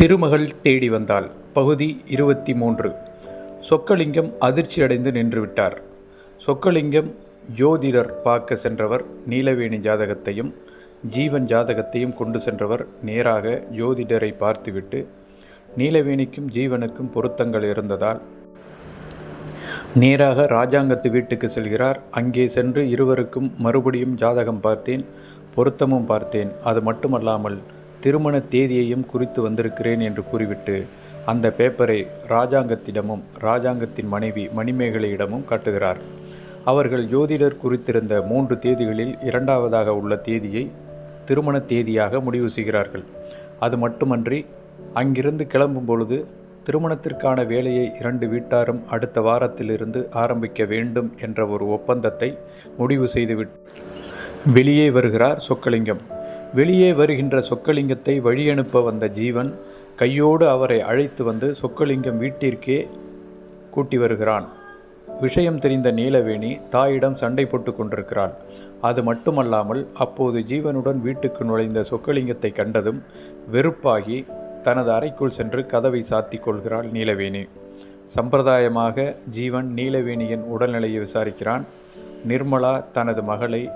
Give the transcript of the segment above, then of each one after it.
திருமகள் தேடி வந்தாள். பகுதி இருபத்தி மூன்று சொக்கலிங்கம் அதிர்ச்சியடைந்து நின்றுவிட்டார். சொக்கலிங்கம் ஜோதிடர் பார்க்க சென்றவர் நீலவேணி ஜாதகத்தையும் ஜீவன் ஜாதகத்தையும் கொண்டு சென்றவர் நேராக ஜோதிடரை பார்த்துவிட்டு நீலவேணிக்கும் ஜீவனுக்கும் பொருத்தங்கள் இருந்ததால் நேராக ராஜாங்கத்து வீட்டுக்கு செல்கிறார். அங்கே சென்று இருவருக்கும் மறுபடியும் ஜாதகம் பார்த்தேன் பொருத்தமும் பார்த்தேன். அது மட்டுமல்லாமல் திருமண தேதியையும் குறித்து வந்திருக்கிறேன் என்று கூறிவிட்டு அந்த பேப்பரை ராஜாங்கத்திடமும் ராஜாங்கத்தின் மனைவி மணிமேகலையிடமும் காட்டுகிறார். அவர்கள் ஜோதிடர் குறித்திருந்த மூன்று தேதிகளில் இரண்டாவதாக உள்ள தேதியை திருமண தேதியாக முடிவு செய்கிறார்கள். அது மட்டுமன்றி அங்கிருந்து கிளம்பும் பொழுது திருமணத்திற்கான வேலையை இரண்டு வீட்டாரும் அடுத்த வாரத்திலிருந்து ஆரம்பிக்க வேண்டும் என்ற ஒரு ஒப்பந்தத்தை முடிவு செய்துவிட்டு வெளியே வருகிறார் சொக்கலிங்கம். வெளியே வருகின்ற சொக்கலிங்கத்தை வழியனுப்ப வந்த ஜீவன் கையோடு அவரை அழைத்து வந்து சொக்கலிங்கம் வீட்டிற்கே கூட்டி வருகிறான். விஷயம் தெரிந்த நீலவேணி தாயிடம் சண்டை போட்டு கொண்டிருக்கிறாள். அது மட்டுமல்லாமல் அப்போது ஜீவனுடன் வீட்டுக்கு நுழைந்த சொக்கலிங்கத்தை கண்டதும் வெறுப்பாகி தனது அறைக்குள் சென்று கதவை சாத்திக் கொள்கிறாள் நீலவேணி. சம்பிரதாயமாக ஜீவன் நீலவேணியின் உடல்நிலையை விசாரிக்கிறான். நிர்மலா தனது மகளை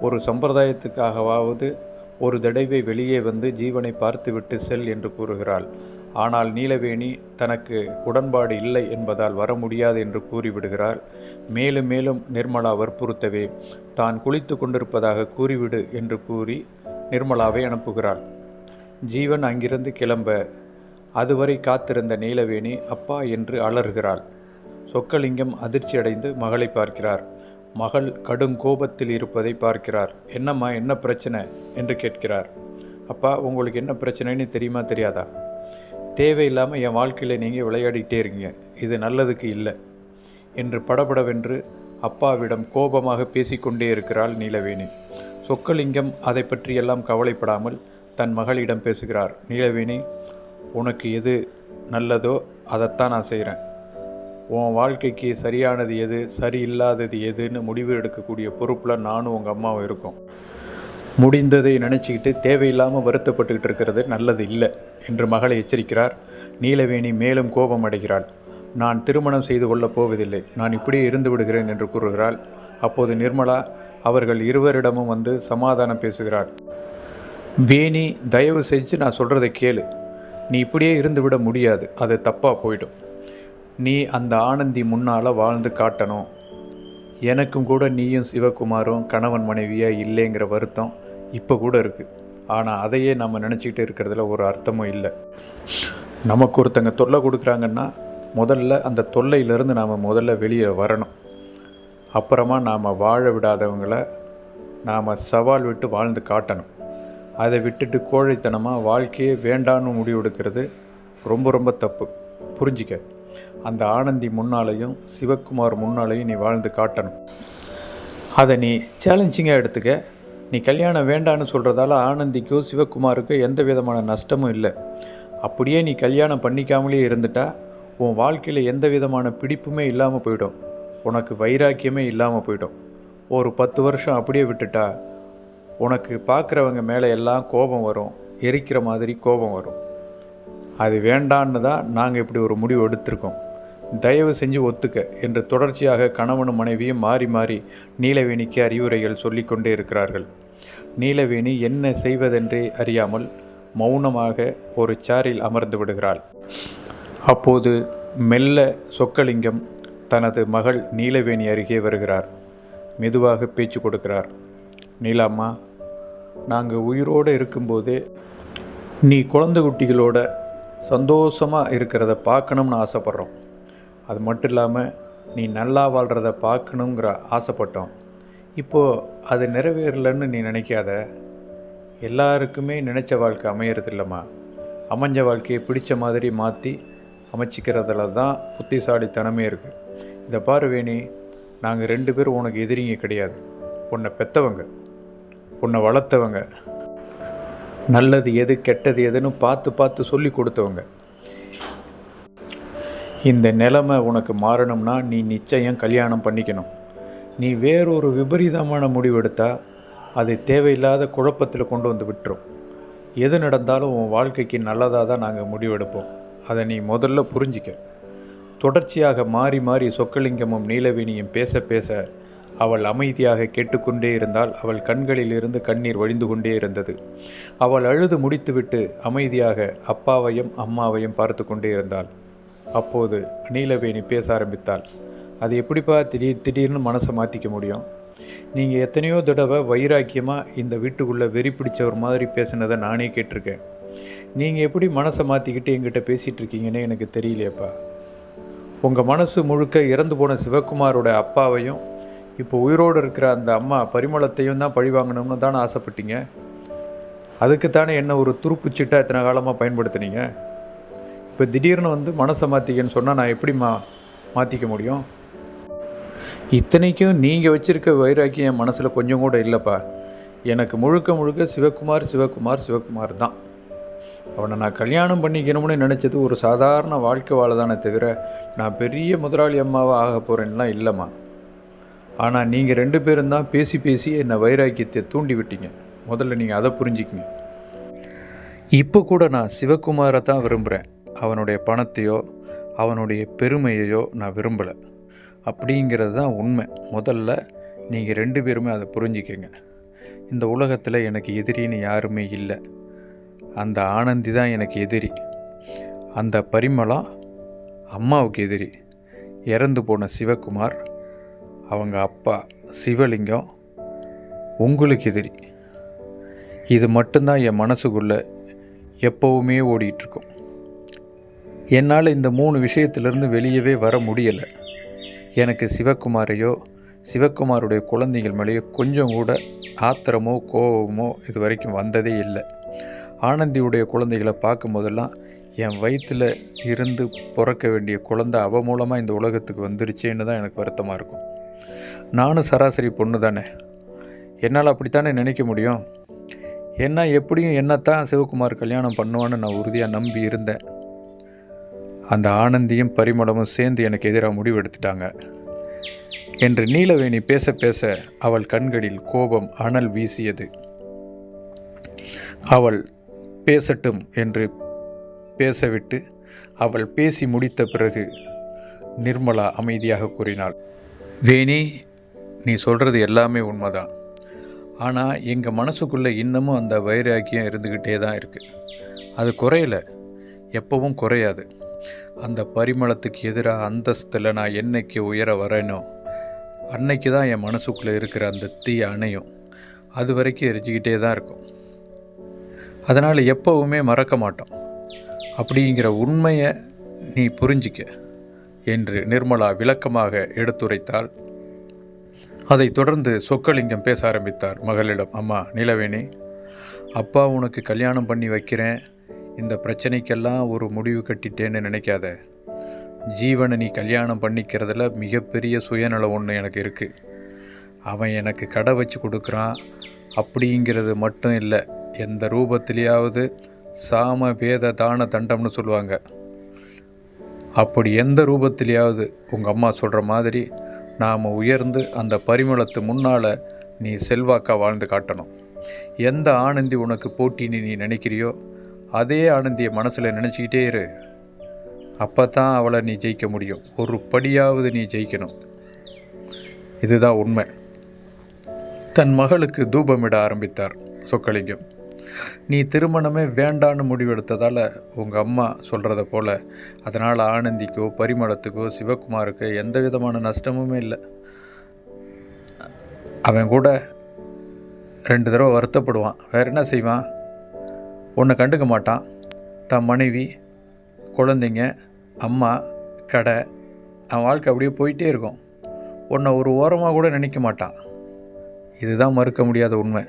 ஒரு சம்பிரதாயத்துக்காகவாவது ஒரு தடவை வெளியே வந்து ஜீவனை பார்த்துவிட்டு செல் என்று கூறுகிறாள். ஆனால் நீலவேணி தனக்கு உடன்பாடு இல்லை என்பதால் வர முடியாது என்று கூறிவிடுகிறார். மேலும் மேலும் நிர்மலா வற்புறுத்தவே தான் குளித்து கொண்டிருப்பதாக கூறிவிடு என்று கூறி நிர்மலாவை அனுப்புகிறாள். ஜீவன் அங்கிருந்து கிளம்ப அதுவரை காத்திருந்த நீலவேணி அப்பா என்று அலறுகிறாள். சொக்கலிங்கம் அதிர்ச்சியடைந்து மகளை பார்க்கிறார். மகள் கடும் கோபத்தில் இருப்பதை பார்க்கிறார். என்னம்மா என்ன பிரச்சனை? என்று கேட்கிறார். அப்பா உங்களுக்கு என்ன பிரச்சனைன்னு தெரியுமா தெரியாதா? தேவையில்லாமல் என் வாழ்க்கையில் நீங்கள் விளையாடிக்கிட்டே இருக்கீங்க. இது நல்லதுக்கு இல்லை. என்று படபடவென்று அப்பாவிடம் கோபமாக பேசிக்கொண்டே இருக்கிறாள் நீலவேணி. சொக்கலிங்கம் அதை பற்றியெல்லாம் கவலைப்படாமல் தன் மகளிடம் பேசுகிறார். நீலவேணி உனக்கு எது நல்லதோ அதைத்தான் நான் செய்கிறேன் உன் வாழ்க்கைக்கு சரியானது எது சரியில்லாதது எதுன்னு முடிவு எடுக்கக்கூடிய பொறுப்பில் நானும் உங்கள் அம்மாவும் இருக்கோம். முடிந்ததை நினச்சிக்கிட்டு தேவையில்லாமல் வருத்தப்பட்டுக்கிட்டு இருக்கிறது நல்லது இல்லை என்று மகளை எச்சரிக்கிறார். நீலவேணி மேலும் கோபம் அடைகிறாள். நான் திருமணம் செய்து கொள்ளப் போவதில்லை நான் இப்படியே இருந்து விடுகிறேன் என்று கூறுகிறாள். அப்போது நிர்மலா அவர்கள் இருவரிடமும் வந்து சமாதானம் பேசுகிறாள். வேணி தயவு செஞ்சு நான் சொல்கிறத கேளு. நீ இப்படியே இருந்து விட முடியாது அது தப்பாக போயிடும். நீ அந்த ஆனந்தி முன்னால் வாழ்ந்து காட்டணும். எனக்கும் கூட நீயும் சிவகுமாரும் கணவன் மனைவியாக இல்லைங்கிற வருத்தம் இப்போ கூட இருக்குது ஆனால் அதையே நம்ம நினச்சிக்கிட்டு இருக்கிறதுல ஒரு அர்த்தமும் இல்லை. நமக்கு ஒருத்தங்க தொல்லை கொடுக்குறாங்கன்னா முதல்ல அந்த தொல்லையிலேருந்து நாம் முதல்ல வெளியே வரணும். அப்புறமா நாம் வாழ விடாதவங்களை நாம் சவால் விட்டு வாழ்ந்து காட்டணும். அதை விட்டுட்டு கோழைத்தனமாக வாழ்க்கையே வேண்டான்னு முடிவெடுக்கிறது ரொம்ப ரொம்ப தப்பு. புரிஞ்சிக்க? அந்த ஆனந்தி முன்னாலையும் சிவக்குமார் முன்னாலையும் நீ வாழ்ந்து காட்டணும். அதை நீ சேலஞ்சிங்காக எடுத்துக்க. நீ கல்யாணம் வேண்டான்னு சொல்கிறதால ஆனந்திக்கோ சிவக்குமாருக்கோ எந்த விதமான நஷ்டமும் இல்லை. அப்படியே நீ கல்யாணம் பண்ணிக்காமலே இருந்துட்டா உன் வாழ்க்கையில் எந்த விதமான பிடிப்புமே இல்லாமல் போயிடும். உனக்கு வைராக்கியமே இல்லாமல் போயிடும். ஒரு பத்து வருஷம் அப்படியே விட்டுட்டா உனக்கு பார்க்குறவங்க மேலே எல்லாம் கோபம் வரும். எரிக்கிற மாதிரி கோபம் வரும். அது வேண்டான்னு தான் நாங்கள் இப்படி ஒரு முடிவு எடுத்திருக்கோம். தயவு செஞ்சு ஒத்துக்க என்று தொடர்ச்சியாக கணவனும் மனைவியும் மாறி மாறி நீலவேணிக்கு அறிவுரைகள் சொல்லிக்கொண்டே இருக்கிறார்கள். நீலவேணி என்ன செய்வதென்றே அறியாமல் மௌனமாக ஒரு சாரில் அமர்ந்து விடுகிறாள். அப்போது மெல்ல சொக்கலிங்கம் தனது மகள் நீலவேணி அருகே வருகிறார். மெதுவாக பேச்சு கொடுக்கிறார். நீலாம்மா நாங்கள் உயிரோடு இருக்கும்போதே நீ குழந்தை குட்டிகளோட சந்தோஷமாக இருக்கிறத பார்க்கணும்னு ஆசைப்பட்றோம். அது மட்டும் இல்லாமல் நீ நல்லா வாழ்கிறத பார்க்கணுங்கிற ஆசைப்பட்டோம். இப்போது அது நிறைவேறலன்னு நீ நினைக்காத. எல்லாருக்குமே நினச்ச வாழ்க்கை அமையறது இல்லைம்மா. அமைஞ்ச வாழ்க்கையை பிடிச்ச மாதிரி மாற்றி அமைச்சிக்கிறதுல தான் புத்திசாலித்தனமே இருக்குது இதை பாரு வேணி நாங்கள் ரெண்டு பேரும் உனக்கு எதிரிங்க கிடையாது. உன்னை பெற்றவங்க உன்னை வளர்த்தவங்க நல்லது எது கெட்டது எதுன்னு பார்த்து பார்த்து சொல்லி கொடுத்தவங்க. இந்த நிலைமை உனக்கு மாறணும்னா நீ நிச்சயம் கல்யாணம் பண்ணிக்கணும். நீ வேறொரு விபரீதமான முடிவெடுத்தா அது தேவையில்லாத குழப்பத்தில் கொண்டு வந்து விட்டுரும். எது நடந்தாலும் உன் வாழ்க்கைக்கு நல்லதாக தான் நாங்கள் முடிவெடுப்போம். அதை நீ முதல்ல புரிஞ்சிக்க. தொடர்ச்சியாக மாறி மாறி சொக்கலிங்கமும் நீலவேணியும் பேச பேச அவள் அமைதியாக கேட்டுக்கொண்டே இருந்தால் அவள் கண்களிலிருந்து கண்ணீர் வழிந்து கொண்டே இருந்தது. அவள் அழுது முடித்துவிட்டு அமைதியாக அப்பாவையும் அம்மாவையும் பார்த்து கொண்டே இருந்தாள். அப்போது நீலவேணி பேச ஆரம்பித்தாள். அது எப்படிப்பா திடீர் திடீர்னு மனசை மாற்றிக்க முடியும்? நீங்கள் எத்தனையோ தடவை வைராக்கியமாக இந்த வீட்டுக்குள்ளே வெறி பிடிச்சவர் மாதிரி பேசினதை நானே கேட்டிருக்கேன். நீங்கள் எப்படி மனசை மாற்றிக்கிட்டு எங்கிட்ட பேசிகிட்டு இருக்கீங்கன்னு எனக்கு தெரியலையப்பா. உங்கள் மனசு முழுக்க இறந்து போன சிவகுமாரோட அப்பாவையும் இப்போ உயிரோடு இருக்கிற அந்த அம்மா பரிமளத்தையும் தான் பழி வாங்கணும்னு தானே ஆசைப்பட்டீங்க? அதுக்குத்தானே என்ன ஒரு துருப்புச்சிட்டா இத்தனை காலமாக பயன்படுத்துனீங்க? இப்போ திடீர்னு வந்து மனசை மாற்றிக்கன்னு சொன்னால் நான் எப்படிம்மா மாற்றிக்க முடியும்? இத்தனைக்கும் நீங்கள் வச்சுருக்க வைராக்கியம் என் மனசில் கொஞ்சம் கூட இல்லைப்பா. எனக்கு முழுக்க முழுக்க சிவகுமார் சிவகுமார் சிவகுமார் தான். அவனை நான் கல்யாணம் பண்ணிக்கணும்னு நினச்சது ஒரு சாதாரண வாழ்க்கை வாழதானே தவிர நான் பெரிய முதலாளி அம்மாவாக ஆக போகிறேன்லாம் இல்லைம்மா. ஆனால் நீங்கள் ரெண்டு பேரும் தான் பேசி பேசி என்னை வைராக்கியத்தை தூண்டி விட்டீங்க. முதல்ல நீங்கள் அதை புரிஞ்சுக்கிங்க. இப்போ கூட நான் சிவகுமாரை தான் விரும்புகிறேன் அவனுடைய பணத்தையோ அவனுடைய பெருமையையோ நான் விரும்பலை. அப்படிங்கிறது தான் உண்மை. முதல்ல நீங்கள் ரெண்டு பேருமே அதை புரிஞ்சிக்கங்க. இந்த உலகத்தில் எனக்கு எதிரின்னு யாருமே இல்லை. அந்த ஆனந்தி தான் எனக்கு எதிரி. அந்த பரிமளம் அம்மாவுக்கு எதிரி. இறந்து போன சிவகுமார் அவங்க அப்பா சிவலிங்கம் உங்களுக்கு எதிரி. இது மட்டும்தான் என் மனசுக்குள்ளே எப்போவுமே ஓடிட்டுருக்கும் என்னால் இந்த மூணு விஷயத்திலிருந்து வெளியவே வர முடியலை. எனக்கு சிவகுமாரையோ சிவகுமாருடைய குழந்தைகள் மேலேயோ கொஞ்சம் கூட ஆத்திரமோ கோபமோ இது வரைக்கும் வந்ததே இல்லை. ஆனந்தியுடைய குழந்தைகளை பார்க்கும் போதெல்லாம் என் வயிற்றில் இருந்து பிறக்க வேண்டிய குழந்தை அவ மூலமாக இந்த உலகத்துக்கு வந்துருச்சேன்னு தான் எனக்கு வருத்தமாக இருக்கும். நானும் சராசரி பொண்ணு தானே. என்னால் அப்படித்தானே நினைக்க முடியும்? என்ன எப்படியும் என்னத்தான் சிவகுமார் கல்யாணம் பண்ணுவான்னு நான் உறுதியாக நம்பி இருந்தேன். அந்த ஆனந்தியும் பரிமளமும் சேர்ந்து எனக்கு எதிராக முடிவெடுத்துட்டாங்க. என்று நீலவேணி பேச பேச அவள் கண்களில் கோபம் அனல் வீசியது. அவள் பேசட்டும் என்று பேசவிட்டு அவள் பேசி முடித்த பிறகு நிர்மலா அமைதியாக கூறினாள். வேணி நீ சொல்கிறது எல்லாமே உண்மைதான். ஆனால் எங்கள் மனசுக்குள்ளே இன்னமும் அந்த வைராக்கியம் இருந்துக்கிட்டே தான் இருக்குது அது குறையலை. எப்பவும் குறையாது. அந்த பரிமளத்துக்கு எதிராக அந்தஸ்தில் நான் என்னைக்கு உயர வரேனோ அன்னைக்கு தான் என் மனசுக்குள்ளே இருக்கிற அந்த தீ அணையும். அது வரைக்கும் எரிஞ்சிக்கிட்டே தான் இருக்கும். அதனால் எப்போவுமே மறக்க மாட்டோம். அப்படிங்கிற உண்மையை நீ புரிஞ்சிக்க என்று நிர்மலா விளக்கமாக எடுத்துரைத்தால் அதை தொடர்ந்து சொக்கலிங்கம் பேச ஆரம்பித்தார் மகளிடம் அம்மா நிலவேணி. அப்பா உனக்கு கல்யாணம் பண்ணி வைக்கிறேன். இந்த பிரச்சனைக்கெல்லாம் ஒரு முடிவு கட்டிட்டேன்னு நினைக்காத. ஜீவனை நீ கல்யாணம் பண்ணிக்கிறதுல மிகப்பெரிய சுயநலம் ஒன்று எனக்கு இருக்குது அவன் எனக்கு கடை வச்சு கொடுக்குறான். அப்படிங்கிறது மட்டும் இல்லை எந்த ரூபத்திலேயாவது சாம வேத தான தண்டம்னு சொல்லுவாங்க. அப்படி எந்த ரூபத்திலேயாவது உங்கள் அம்மா சொல்கிற மாதிரி நாம் உயர்ந்து அந்த பரிமளத்து முன்னால் நீ செல்வாக்காக வாழ்ந்து காட்டணும். எந்த ஆனந்தி உனக்கு போட்டின்னு நீ நினைக்கிறியோ அதே ஆனந்தியை மனசில் நினச்சிக்கிட்டே இரு. அப்போ தான் அவளை நீ ஜெயிக்க முடியும். ஒரு படியாவது நீ ஜெயிக்கணும். இதுதான் உண்மை. தன் மகளுக்கு தூபமிட ஆரம்பித்தார் சொக்கலிங்கம். நீ திருமணமே வேண்டான்னு முடிவெடுத்ததால் உங்கள் அம்மா சொல்கிறத போல் அதனால் ஆனந்திக்கோ பரிமளத்துக்கோ சிவகுமாருக்கோ எந்த விதமான நஷ்டமுமே இல்லை. அவன் கூட ரெண்டு தடவை வருத்தப்படுவான். வேறு என்ன செய்வான்? ஒன்றை கண்டுக்க மாட்டான். தன் மனைவி குழந்தைங்க அம்மா கடை அவன் வாழ்க்கை அப்படியே போயிட்டே இருக்கும். உன்னை ஒரு ஓரமாக கூட நினைக்க மாட்டான். இதுதான் மறுக்க முடியாத உண்மை.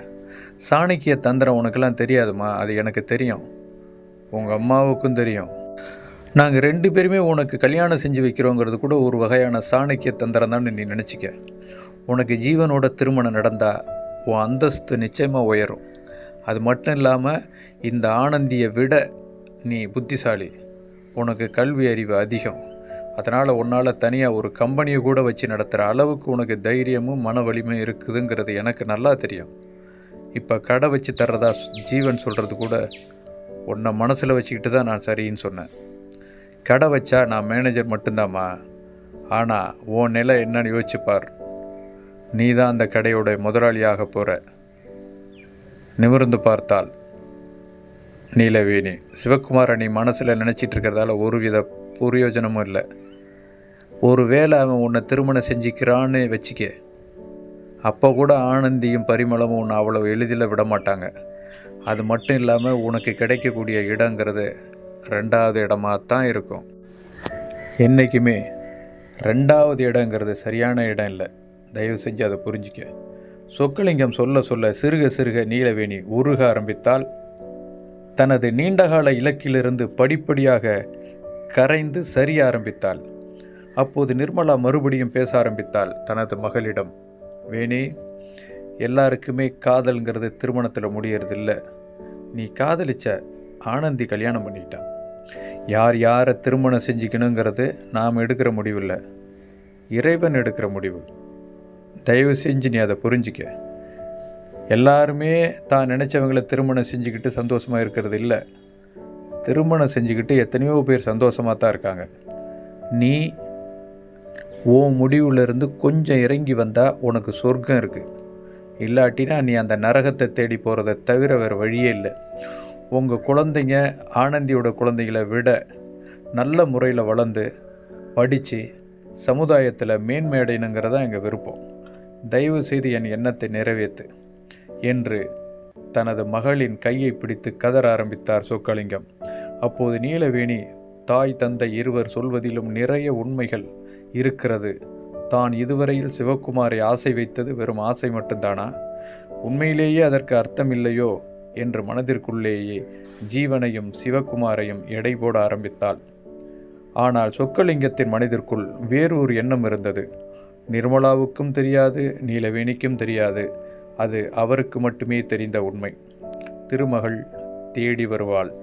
சாணக்கிய தந்திரம் உனக்கெல்லாம் தெரியாதுமா அது எனக்கு தெரியும். உங்கள் அம்மாவுக்கும் தெரியும். நாங்கள் ரெண்டு பேருமே உனக்கு கல்யாணம் செஞ்சு வைக்கிறோங்கிறது கூட ஒரு வகையான சாணக்கிய தந்திரம் தான் நீ நினச்சிக்க. உனக்கு ஜீவனோட திருமணம் நடந்தால் உன் அந்தஸ்து நிச்சயமாக உயரும். அது மட்டும் இல்லாமல் இந்த ஆனந்தியை விட நீ புத்திசாலி. உனக்கு கல்வி அறிவு அதிகம். அதனால் உன்னால் தனியாக ஒரு கம்பெனியை கூட வச்சு நடத்துகிற அளவுக்கு உனக்கு தைரியமும் மன வலிமையும் இருக்குதுங்கிறது எனக்கு நல்லா தெரியும். இப்போ கடை வச்சு தர்றதா ஜீவன் சொல்கிறது கூட உன்னை மனசில் வச்சுக்கிட்டு தான் நான் சரின்னு சொன்னேன். கடை வச்சா நான் மேனேஜர் மட்டும்தாம்மா. ஆனால் உன் நிலை என்னன்னு யோசிச்சுப்பார் நீ தான் அந்த கடையோட முதலாளியாக போகிற நிமிர்ந்து பார்த்தால் நீலவேணி. சிவகுமார் நீ மனசில் நினச்சிட்டு இருக்கிறதால ஒருவித பிரயோஜனமும் இல்லை. ஒரு வேளை அவன் உன்னை திருமணம் செஞ்சுக்கிறான்னு வச்சுக்க. அப்போ கூட ஆனந்தியும் பரிமளமும் உன்னை அவ்வளோ எளிதில் விட மாட்டாங்க. அது மட்டும் இல்லாமல் உனக்கு கிடைக்கக்கூடிய இடங்கிறது ரெண்டாவது இடமாக தான் இருக்கும். என்றைக்குமே ரெண்டாவது இடங்கிறது சரியான இடம் இல்லை. தயவு செஞ்சு அதை புரிஞ்சிக்க. சொக்கலிங்கம் சொல்ல சொல்ல சிறுக சிறுக நீலவேணி உருக ஆரம்பித்தால் தனது நீண்டகால இலக்கிலிருந்து படிப்படியாக கரைந்து சரிய ஆரம்பித்தாள். அப்போது நிர்மலா மறுபடியும் பேச ஆரம்பித்தாள். தனது மகளிடம் வேணி எல்லாருக்குமே காதல்ங்கிறது திருமணத்தில் முடியறதில்ல. நீ காதலிச்ச ஆனந்தி கல்யாணம் பண்ணிட்டான். யார் யாரை திருமணம் செஞ்சுக்கணுங்கிறது நாம் எடுக்கிற முடிவில்லை. இறைவன் எடுக்கிற முடிவு. தயவு செஞ்சு நீ அதை புரிஞ்சிக்க. எல்லாருமே தான் நினச்சவங்கள திருமணம் செஞ்சுக்கிட்டு சந்தோஷமாக இருக்கிறது இல்லை. திருமணம் செஞ்சுக்கிட்டு எத்தனையோ பேர் சந்தோஷமாக தான் இருக்காங்க. நீ ஓ முடிவுலேருந்து கொஞ்சம் இறங்கி வந்தால் உனக்கு சொர்க்கம் இருக்குது இல்லாட்டினா நீ அந்த நரகத்தை தேடி போகிறத தவிர வேறு வழியே இல்லை. உங்கள் குழந்தைங்க ஆனந்தியோட குழந்தைகளை விட நல்ல முறையில் வளர்ந்து படித்து சமுதாயத்தில் மேன்மையடையணுங்கிறதான் எங்கள் விருப்பம். தயவு செய்து என் எண்ணத்தை நிறைவேற்று என்று தனது மகளின் கையை பிடித்து கதற ஆரம்பித்தார் சொக்கலிங்கம் அப்போது நீலவேணி தாய் தந்தை இருவர் சொல்வதிலும் நிறைய உண்மைகள் இருக்கிறது. தான் இதுவரையில் சிவகுமாரை ஆசை வைத்தது வெறும் ஆசை மட்டும்தானா? உண்மையிலேயே அதற்கு அர்த்தம் இல்லையோ என்று மனதிற்குள்ளேயே ஜீவனையும் சிவகுமாரையும் எடை போட ஆரம்பித்தாள். ஆனால் சொக்கலிங்கத்தின் மனதிற்குள் வேறு ஒரு எண்ணம் இருந்தது. நிர்மலாவுக்கும் தெரியாது நீலவேணிக்கும் தெரியாது. அது அவருக்கு மட்டுமே தெரிந்த உண்மை. திருமகள் தேடி வருவாள்.